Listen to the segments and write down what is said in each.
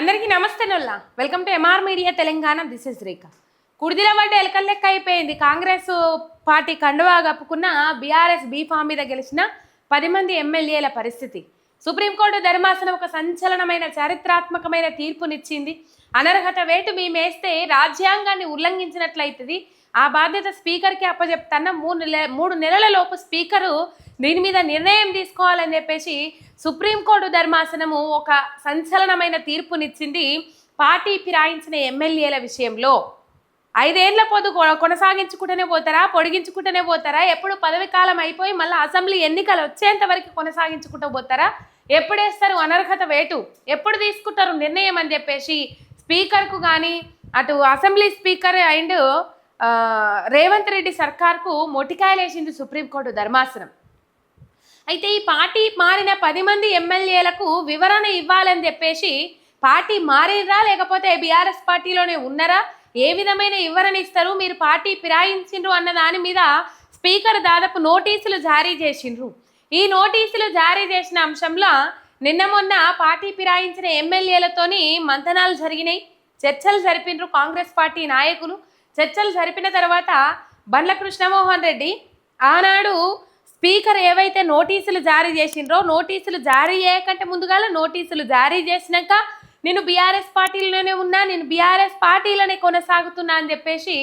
అందరికీ నమస్తే నొల్లా. Welcome to MR media Telangana. This is Rekha కుడిదిల పడ్డ ఎలకల లెక్క అయిపోయింది. కాంగ్రెస్ పార్టీ కండువా కప్పుకున్న బీఆర్ఎస్ బీఫామ్ మీద గెలిచిన పది మంది ఎమ్మెల్యేల పరిస్థితి. సుప్రీంకోర్టు ధర్మాసనం ఒక సంచలనమైన చారిత్రాత్మకమైన తీర్పునిచ్చింది. అనర్హత వేటు మేమేస్తే రాజ్యాంగాన్ని ఉల్లంఘించినట్లయితుంది. ఆ బాధ్యత స్పీకర్కి అప్పచెప్తాన్న మూడు నెల మూడు నెలల లోపు స్పీకరు దీని మీద నిర్ణయం తీసుకోవాలని చెప్పేసి సుప్రీంకోర్టు ధర్మాసనము ఒక సంచలనమైన తీర్పునిచ్చింది పార్టీ ఫిరాయించిన ఎమ్మెల్యేల విషయంలో. ఐదేళ్ళ పొద్దు కొ- కొనసాగించుకుంటూనే పోతారా పొడిగించుకుంటూనే పోతారా ఎప్పుడు పదవి కాలం అయిపోయి మళ్ళీ అసెంబ్లీ ఎన్నికలు వచ్చేంత వరకు కొనసాగించుకుంటూ పోతారా ఎప్పుడేస్తారు అనర్హత వేటు ఎప్పుడు తీసుకుంటారు నిర్ణయం అని చెప్పేసి స్పీకర్కు కానీ అటు assembly speaker and Revanth Reddy సర్కార్కు మొటికాయలేసింది సుప్రీంకోర్టు ధర్మాసనం. అయితే ఈ పార్టీ మారిన పది మంది ఎమ్మెల్యేలకు వివరణ ఇవ్వాలని చెప్పేసి పార్టీ మారినరా లేకపోతే బీఆర్ఎస్ పార్టీలోనే ఉన్నారా? ఏ విధమైన వివరణ ఇస్తారు? మీరు పార్టీ ఫిరాయించిండ్రు అన్న దాని మీద స్పీకర్ దాదాపు నోటీసులు జారీ చేసిండ్రు. ఈ నోటీసులు జారీ చేసిన అంశంలో నిన్న మొన్న పార్టీ ఫిరాయించిన ఎమ్మెల్యేలతోని మంతనాలు జరిగినాయి. చర్చలు జరిపినరు కాంగ్రెస్ పార్టీ నాయకులు. చర్చలు జరిపిన తర్వాత బండ్ల కృష్ణమోహన్ రెడ్డి ఆనాడు స్పీకర్ ఏవైతే నోటీసులు జారీ చేసిండ్రో నోటీసులు జారీ చేయకంటే ముందుగా నోటీసులు జారీ చేసినాక నేను బీఆర్ఎస్ పార్టీలోనే ఉన్నా నేను బీఆర్ఎస్ పార్టీలోనే కొనసాగుతున్నా అని చెప్పేసి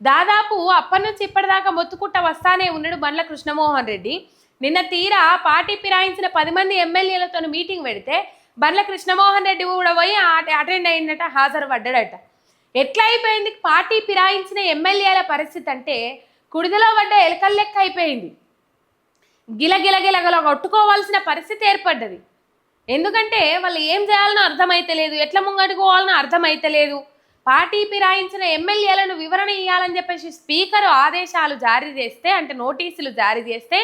దాదాపు అప్పటి నుంచి ఇప్పటిదాకా మొత్తుకుంటా వస్తానే ఉన్నాడు బండ్ల కృష్ణమోహన్ రెడ్డి. నిన్న తీరా పార్టీ ఫిరాయించిన పది మంది ఎమ్మెల్యేలతో మీటింగ్ పెడితే బండ్ల కృష్ణమోహన్ రెడ్డి కూడా పోయి అటెండ్ అయిందట హాజరు పడ్డాడట. ఎట్లా అయిపోయింది? పార్టీ ఫిరాయించిన ఎమ్మెల్యేల పరిస్థితి అంటే కుడిదలో పడ్డ ఎలకల లెక్క అయిపోయింది. గిలగిలగిలగల కొట్టుకోవాల్సిన పరిస్థితి ఏర్పడ్డది. ఎందుకంటే వాళ్ళు ఏం చేయాలనో అర్థమైతలేదు ఎట్లా ముంగడుకోవాలనో అర్థమైతలేదు పార్టీ ఫిరాయించిన ఎమ్మెల్యేలను వివరణ ఇవ్వాలని చెప్పేసి స్పీకర్ ఆదేశాలు జారీ చేస్తే అంటే నోటీసులు జారీ చేస్తే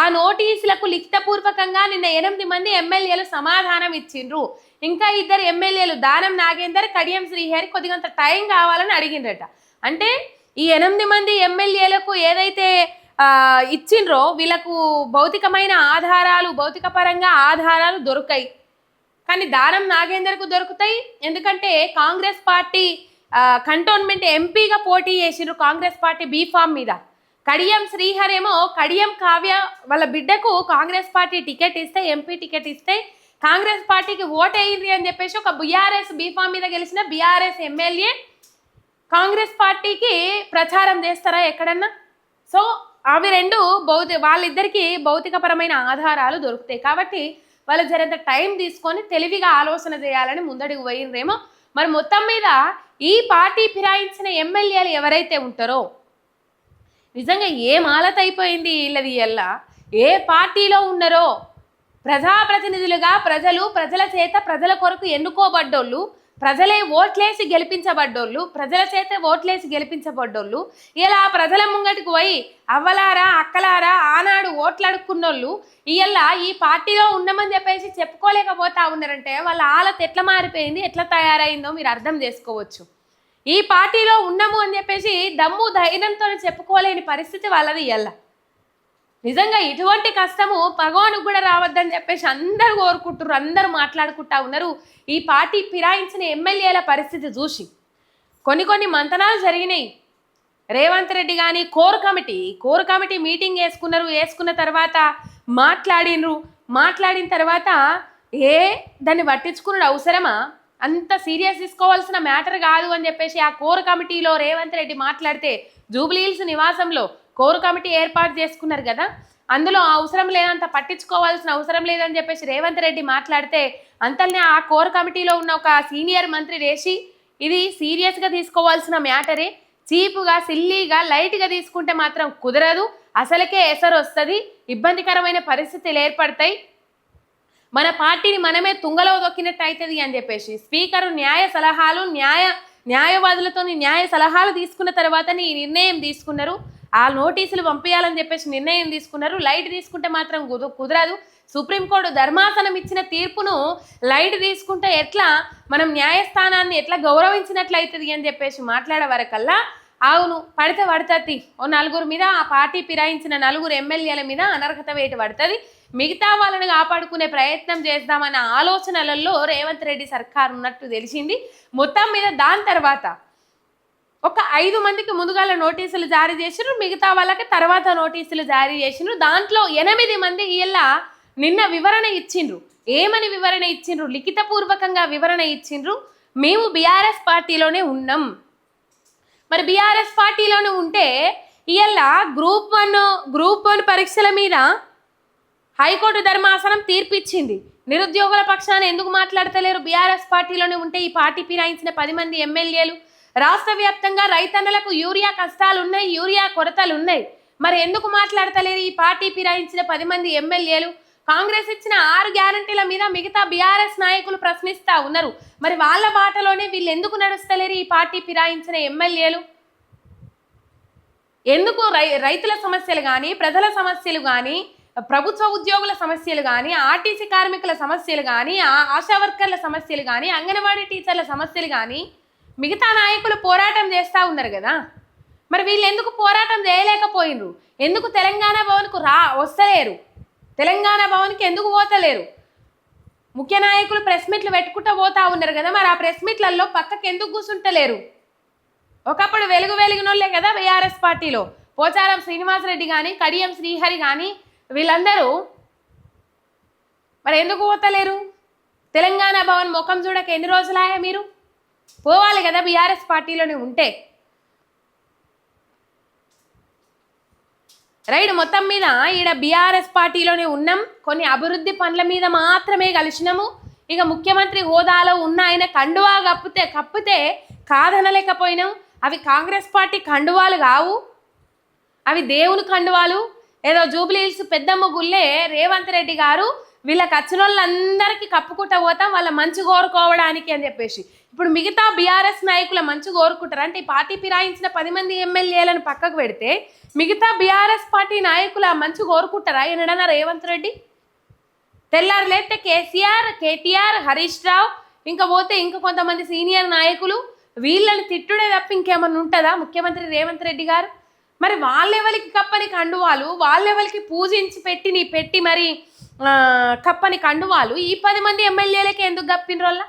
ఆ నోటీసులకు లిఖితపూర్వకంగా నిన్న ఎనిమిది మంది ఎమ్మెల్యేలు సమాధానం ఇచ్చిండ్రు. ఇంకా ఇద్దరు ఎమ్మెల్యేలు దానం నాగేందర్ కడియం శ్రీహరి కొద్దిగంత టైం కావాలని అడిగిండ్రట. అంటే ఈ ఎనిమిది మంది ఎమ్మెల్యేలకు ఏదైతే ఇచ్చిండ్రో వీళ్ళకు భౌతికమైన ఆధారాలు భౌతిక పరంగా ఆధారాలు దొరికాయి కానీ దానం నాగేందర్కు దొరుకుతాయి. ఎందుకంటే కాంగ్రెస్ పార్టీ కంటోన్మెంట్ ఎంపీగా పోటీ చేసిండ్రు కాంగ్రెస్ పార్టీ బీఫామ్ మీద. కడియం శ్రీహర్ ఏమో కడియం కావ్య వాళ్ళ బిడ్డకు కాంగ్రెస్ పార్టీ టికెట్ ఇస్తే ఎంపీ టికెట్ ఇస్తే కాంగ్రెస్ పార్టీకి ఓట్ అని చెప్పేసి ఒక బీఆర్ఎస్ బీఫామ్ మీద గెలిచిన బీఆర్ఎస్ ఎమ్మెల్యే కాంగ్రెస్ పార్టీకి ప్రచారం చేస్తారా ఎక్కడన్నా? సో అవి రెండు భౌతి వాళ్ళిద్దరికీ భౌతికపరమైన ఆధారాలు దొరుకుతాయి. కాబట్టి వాళ్ళు జరంత టైం తీసుకొని తెలివిగా ఆలోచన చేయాలని ముందడుగు పోయిందేమో మరి మొత్తం మీద ఈ పార్టీ ఫిరాయించిన ఎమ్మెల్యేలు ఎవరైతే ఉంటారో నిజంగా ఏం ఆలత అయిపోయింది వీళ్ళది ఎల్లా? ఏ పార్టీలో ఉన్నారో ప్రజాప్రతినిధులుగా ప్రజలు ప్రజల చేత ప్రజల కొరకు ఎన్నుకోబడ్డోళ్ళు ప్రజలే ఓట్లేసి గెలిపించబడ్డోళ్ళు ప్రజల చేత ఓట్లేసి గెలిపించబడ్డోళ్ళు ఇలా ప్రజల ముంగటికి పోయి అవ్వలారా అక్కలారా ఆనాడు ఓట్లాడుకున్నోళ్ళు ఇలా ఈ పార్టీలో ఉన్నామని చెప్పేసి చెప్పుకోలేకపోతా ఉన్నారంటే వాళ్ళ ఆలత ఎట్లా మారిపోయింది ఎట్లా తయారైందో మీరు అర్థం చేసుకోవచ్చు. ఈ పార్టీలో ఉన్నాము అని చెప్పేసి దమ్ము ధైర్యంతో చెప్పుకోలేని పరిస్థితి వాళ్ళది ఇలా నిజంగా ఇటువంటి కష్టము భగవానికి కూడా రావద్దని చెప్పేసి అందరు కోరుకుంటున్నారు అందరూ మాట్లాడుకుంటా ఉన్నారు. ఈ పార్టీ ఫిరాయించిన ఎమ్మెల్యేల పరిస్థితి చూసి కొన్ని కొన్ని మంతనాలు జరిగినాయి. రేవంత్ రెడ్డి కానీ core committee core committee meeting వేసుకున్నారు. వేసుకున్న తర్వాత మాట్లాడినరు. మాట్లాడిన తర్వాత ఏ దాన్ని పట్టించుకున్నాడు అవసరమా? అంత సీరియస్ తీసుకోవాల్సిన మ్యాటర్ కాదు అని చెప్పేసి ఆ కోర్ కమిటీలో రేవంత్ రెడ్డి మాట్లాడితే జూబ్లీహిల్స్ నివాసంలో కోర్ కమిటీ ఏర్పాటు చేసుకున్నారు కదా. అందులో అవసరం లేదంత పట్టించుకోవాల్సిన అవసరం లేదని చెప్పేసి రేవంత్ రెడ్డి మాట్లాడితే అంతల్నే ఆ కోర్ కమిటీలో ఉన్న ఒక సీనియర్ మంత్రి రేషి ఇది సీరియస్గా తీసుకోవాల్సిన మ్యాటరే. చీపుగా సిల్లీగా లైట్గా తీసుకుంటే మాత్రం కుదరదు. అసలుకే ఎసరు వస్తుంది. ఇబ్బందికరమైన పరిస్థితులు ఏర్పడతాయి. మన పార్టీని మనమే తుంగలో దొక్కినట్టు అవుతుంది అని చెప్పేసి స్పీకర్ న్యాయ సలహాలు న్యాయ న్యాయవాదులతో న్యాయ సలహాలు తీసుకున్న తర్వాతనే ఈ నిర్ణయం తీసుకున్నారు. ఆ నోటీసులు పంపించాలని చెప్పేసి నిర్ణయం తీసుకున్నారు. లైట్ తీసుకుంటే మాత్రం కుదరదు. సుప్రీంకోర్టు ధర్మాసనం ఇచ్చిన తీర్పును లైట్ తీసుకుంటే ఎట్లా? మనం న్యాయస్థానాన్ని ఎట్లా గౌరవించినట్లయితుంది అని చెప్పేసి మాట్లాడే వరకల్లా అవును పడితే పడుతుంది. ఓ నలుగురు మీద ఆ పార్టీ ఫిరాయించిన నలుగురు ఎమ్మెల్యేల మీద అనర్హత వేటు పడుతుంది. మిగతా వాళ్ళని కాపాడుకునే ప్రయత్నం చేద్దామన్న ఆలోచనలలో రేవంత్ రెడ్డి సర్కార్ ఉన్నట్టు తెలిసింది. మొత్తం మీద దాని తర్వాత ఒక ఐదు మందికి ముందుగాల నోటీసులు జారీ చేసిండ్రు మిగతా వాళ్ళకి తర్వాత నోటీసులు జారీ చేసిండ్రు దాంట్లో ఎనిమిది మంది ఇలా నిన్న వివరణ ఇచ్చిండ్రు. ఏమని వివరణ ఇచ్చిండ్రు? లిఖితపూర్వకంగా వివరణ ఇచ్చిండ్రు. మేము బీఆర్ఎస్ పార్టీలోనే ఉన్నాం. మరి బీఆర్ఎస్ పార్టీలోనే ఉంటే ఇవాళ గ్రూప్ వన్ గ్రూప్ వన్ పరీక్షల మీద హైకోర్టు ధర్మాసనం తీర్పిచ్చింది. నిరుద్యోగుల పక్షాన ఎందుకు మాట్లాడతలేరు? బీఆర్ఎస్ పార్టీలోనే ఉంటే ఈ పార్టీ ఫిరాయించిన పది మంది ఎమ్మెల్యేలు రాష్ట్ర వ్యాప్తంగా రైతన్నలకు యూరియా కష్టాలు ఉన్నాయి యూరియా కొరతలు ఉన్నాయి మరి ఎందుకు మాట్లాడతలేరు? ఈ పార్టీ ఫిరాయించిన పది మంది ఎమ్మెల్యేలు కాంగ్రెస్ ఇచ్చిన ఆరు గ్యారంటీల మీద మిగతా బీఆర్ఎస్ నాయకులు ప్రశ్నిస్తా ఉన్నారు. మరి వాళ్ళ బాటలోనే వీళ్ళు ఎందుకు నడుస్తలేరు ఈ పార్టీ ఫిరాయించిన ఎమ్మెల్యేలు? ఎందుకు రై రైతుల సమస్యలు కానీ ప్రజల సమస్యలు కానీ ప్రభుత్వ ఉద్యోగుల సమస్యలు కానీ ఆర్టీసీ కార్మికుల సమస్యలు కానీ ఆశా వర్కర్ల సమస్యలు కానీ అంగన్వాడీ టీచర్ల సమస్యలు కానీ మిగతా నాయకులు పోరాటం చేస్తూ ఉన్నారు కదా. మరి వీళ్ళు ఎందుకు పోరాటం చేయలేకపోయినరు ఎందుకు తెలంగాణ భవన్కు రా వస్తలేరు? తెలంగాణ భవన్కి ఎందుకు పోతలేరు? ముఖ్య నాయకులు ప్రెస్ మీట్లు పెట్టుకుంటూ పోతా ఉన్నారు కదా మరి ఆ ప్రెస్ మీట్లలో పక్కకి ఎందుకు కూర్చుంటలేరు ఒకప్పుడు వెలుగు వెలుగునోళ్ళే కదా బీఆర్ఎస్ పార్టీలో. పోచారం శ్రీనివాసరెడ్డి కానీ కడియం శ్రీహరి కానీ వీళ్ళందరూ మరి ఎందుకు పోతలేరు? తెలంగాణ భవన్ ముఖం చూడక ఎన్ని రోజులాయా మీరు? పోవాలి కదా బీఆర్ఎస్ పార్టీలోనే ఉంటే? రైట్ మొత్తం మీద ఈడ బీఆర్ఎస్ పార్టీలోనే ఉన్నాం. కొన్ని అభివృద్ధి పనుల మీద మాత్రమే కలిసినాము. ఇక ముఖ్యమంత్రి హోదాలో ఉన్న ఆయన కండువా కప్పితే కప్పితే కాదనలేకపోయినాం. అవి కాంగ్రెస్ పార్టీ కండువాలు కావు. అవి దేవుని కండువాలు. ఏదో జూబ్లీహిల్స్ పెద్దమ్మ గుళ్ళే రేవంత్ రెడ్డి గారు వీళ్ళకి వచ్చిన వాళ్ళందరికీ కప్పుకుంటా పోతాం వాళ్ళ మంచి కోరుకోవడానికి అని చెప్పేసి. ఇప్పుడు మిగతా బీఆర్ఎస్ నాయకుల మంచి కోరుకుంటారు? అంటే ఈ పార్టీ ఫిరాయించిన పది మంది ఎమ్మెల్యేలను పక్కకు పెడితే మిగతా బీఆర్ఎస్ పార్టీ నాయకుల మంచి కోరుకుంటారా? ఎన్నడన్నా రేవంత్ రెడ్డి? తెల్లారు లేతే కేసీఆర్ కేటీఆర్ హరీష్ రావు ఇంకా పోతే ఇంకా కొంతమంది సీనియర్ నాయకులు వీళ్ళని తిట్టుడే తప్ప ఇంకేమన్నా ఉంటుందా? ముఖ్యమంత్రి రేవంత్ రెడ్డి గారు? మరి వాళ్ళెవరికి కప్పని కండువాలు? వాళ్ళెవరికి పూజించి పెట్టి నీ పెట్టి మరి కప్పని కండువాలు? ఈ పది మంది ఎమ్మెల్యేలకి ఎందుకు కప్పినరోళ్ళ?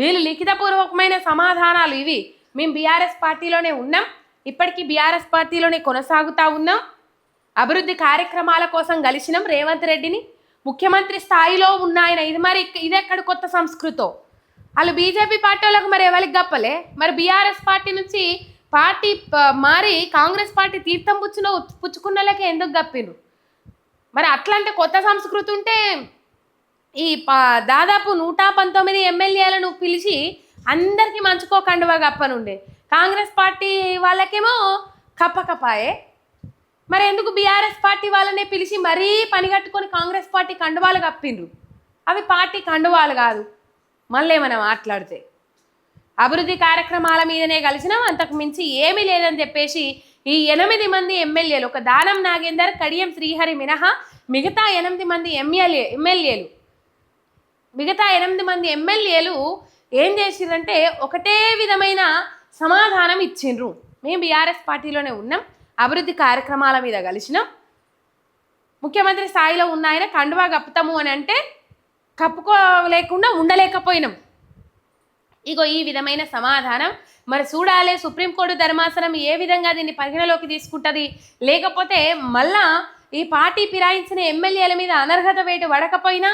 వీళ్ళు లిఖితపూర్వకమైన సమాధానాలు ఇవి. మేము బీఆర్ఎస్ పార్టీలోనే ఉన్నాం. ఇప్పటికీ బీఆర్ఎస్ పార్టీలోనే కొనసాగుతూ ఉన్నాం. అభివృద్ధి కార్యక్రమాల కోసం కలిసినాం రేవంత్ రెడ్డిని. ముఖ్యమంత్రి స్థాయిలో ఉన్న ఆయన ఇది మరి ఇది ఎక్కడ కొత్త సంస్కృతో? వాళ్ళు బీజేపీ పార్టీ వాళ్ళకు మరి ఎవరికి గప్పలే? మరి బీఆర్ఎస్ పార్టీ నుంచి పార్టీ మారి కాంగ్రెస్ పార్టీ తీర్థం పుచ్చున పుచ్చుకున్నలకే ఎందుకు గప్పిను మరి అట్లాంటి కొత్త సంస్కృతి ఉంటే ఈ దాదాపు నూట పంతొమ్మిది ఎమ్మెల్యేలను పిలిచి అందరికీ మంచుకో కండువా కప్పనుండే. కాంగ్రెస్ పార్టీ వాళ్ళకేమో కప్ప కపాయే మరి ఎందుకు బీఆర్ఎస్ పార్టీ వాళ్ళనే పిలిచి మరీ పని కట్టుకొని కాంగ్రెస్ పార్టీ కండువాలు కప్పిండ్రు? అవి పార్టీ కండువాలు కాదు. మళ్ళీ మనం మాట్లాడితే? అభివృద్ధి కార్యక్రమాల మీదనే కలిసినాం అంతకు మించి ఏమీ లేదని చెప్పేసి ఈ ఎనిమిది మంది ఎమ్మెల్యేలు ఒక దానం నాగేందర్ కడియం శ్రీహరి మినహా మిగతా ఎనిమిది మంది ఎమ్మెల్యే ఎమ్మెల్యేలు మిగతా ఎనిమిది మంది ఎమ్మెల్యేలు ఏం చేసిండ్రంటే ఒకటే విధమైన సమాధానం ఇచ్చిండ్రు. మేము బీఆర్ఎస్ పార్టీలోనే ఉన్నాం అభివృద్ధి కార్యక్రమాల మీద కలిసినాం. ముఖ్యమంత్రి స్థాయిలో ఉన్న ఆయన కండువా కప్పుతాము అని అంటే కప్పుకోలేకుండా ఉండలేకపోయినాం. ఇగో ఈ విధమైన సమాధానం. మరి చూడాలి సుప్రీంకోర్టు ధర్మాసనం ఏ విధంగా దీన్ని పరిగణలోకి తీసుకుంటుంది? లేకపోతే మళ్ళా ఈ పార్టీ ఫిరాయించిన ఎమ్మెల్యేల మీద అనర్హత వేటు పడకపోయినా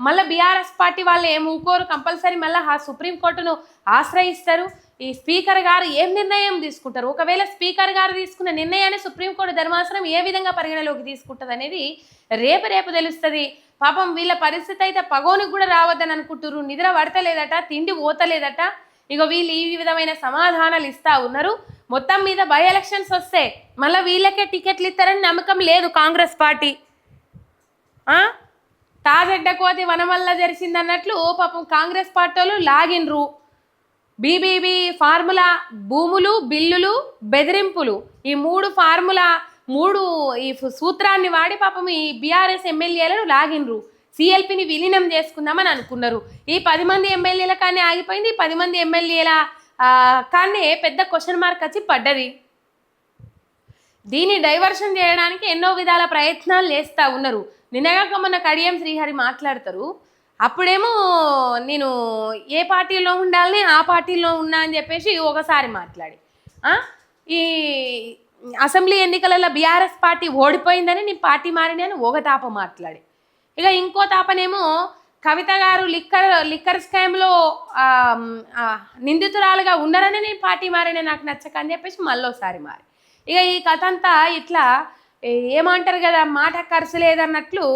మళ్ళీ బీఆర్ఎస్ పార్టీ వాళ్ళు ఏం ఊకోరు కంపల్సరీ మళ్ళీ ఆ సుప్రీంకోర్టును ఆశ్రయిస్తారు. ఈ స్పీకర్ గారు ఏం నిర్ణయం తీసుకుంటారు? ఒకవేళ స్పీకర్ గారు తీసుకున్న నిర్ణయాన్ని సుప్రీంకోర్టు ధర్మాసనం ఏ విధంగా పరిగణలోకి తీసుకుంటుంది అనేది రేపు రేపు తెలుస్తుంది. పాపం వీళ్ళ పరిస్థితి అయితే పగోనికి కూడా రావద్దని అనుకుంటున్నారు నిద్ర పడతలేదట తిండి పోతలేదట. ఇక వీళ్ళు ఈ విధమైన సమాధానాలు ఇస్తా ఉన్నారు. మొత్తం మీద బై ఎలక్షన్స్ వస్తే మళ్ళీ వీళ్ళకే టికెట్లు ఇస్తారని నమ్మకం లేదు కాంగ్రెస్ పార్టీ. ఆ? తాజెడ్డ కోతి వనమల్ల జరిసింది అన్నట్లు పాపం కాంగ్రెస్ పార్టీలు లాగిన్రు బీబీబీ ఫార్ములా భూములు బిల్లులు బెదిరింపులు. ఈ మూడు ఫార్ములా మూడు ఈ సూత్రాన్ని వాడి పాపం ఈ బీఆర్ఎస్ ఎమ్మెల్యేలను లాగిన్రు సిఎల్పిని విలీనం చేసుకుందామని అనుకున్నారు. ఈ పది మంది ఎమ్మెల్యేల కానీ ఆగిపోయింది. ఈ పది మంది ఎమ్మెల్యేల కానీ పెద్ద క్వశ్చన్ మార్క్ వచ్చి పడ్డది. దీన్ని డైవర్షన్ చేయడానికి ఎన్నో విధాల ప్రయత్నాలు చేస్తూ ఉన్నారు. నిన్నగాక మొన్న కడియం శ్రీహరి మాట్లాడతారు. అప్పుడేమో నేను ఏ పార్టీలో ఉండాలని ఆ పార్టీలో ఉన్నా అని చెప్పేసి ఒకసారి మాట్లాడి. ఈ అసెంబ్లీ ఎన్నికలలో బీఆర్ఎస్ పార్టీ ఓడిపోయిందని నేను పార్టీ మారినాను ఒక తాప మాట్లాడి. ఇక ఇంకో తాపనేమో కవిత గారు లిక్కర్ లిక్కర్ స్కామ్లో నిందితురాలుగా ఉన్నారని నేను పార్టీ మారిన నాకు నచ్చక అని చెప్పేసి ఒకసారి మారి. ఇక ఈ కథ అంతా ఇట్లా ఏమంటారు కదా మాట ఖర్చు లేదన్నట్లు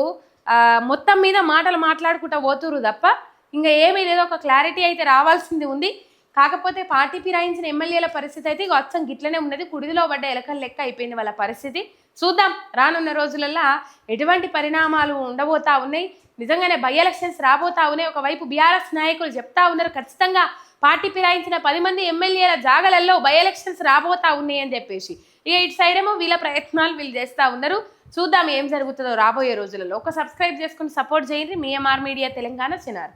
మొత్తం మీద మాటలు మాట్లాడుకుంటా పోతురు తప్ప ఇంకా ఏమీ లేదో ఒక క్లారిటీ అయితే రావాల్సింది ఉంది. కాకపోతే పార్టీ ఫిరాయించిన ఎమ్మెల్యేల పరిస్థితి అయితే ఇక అచ్చం గిట్లనే ఉన్నది. కుడిదిలో పడ్డ ఎలకల లెక్క అయిపోయింది వాళ్ళ పరిస్థితి. చూద్దాం. రానున్న రోజులల్లో ఎటువంటి పరిణామాలు ఉండబోతా ఉన్నాయి? నిజంగానే బై ఎలక్షన్స్ రాబోతా ఉన్నాయి. ఒకవైపు బీఆర్ఎస్ నాయకులు చెప్తా ఉన్నారు ఖచ్చితంగా పార్టీ ఫిరాయించిన పది మంది ఎమ్మెల్యేల జాగలలో బై ఎలక్షన్స్ రాబోతా ఉన్నాయి అని చెప్పేసి. ఇక ఇటు సైడ్ ఏమో వీళ్ళ ప్రయత్నాలు వీళ్ళు చేస్తూ ఉన్నారు. చూద్దాం ఏం జరుగుతుందో రాబోయే రోజులలో. ఒక సబ్స్క్రైబ్ చేసుకుని సపోర్ట్ చేయండి. మీఎంఆర్ మీడియా తెలంగాణ చిన్నారి.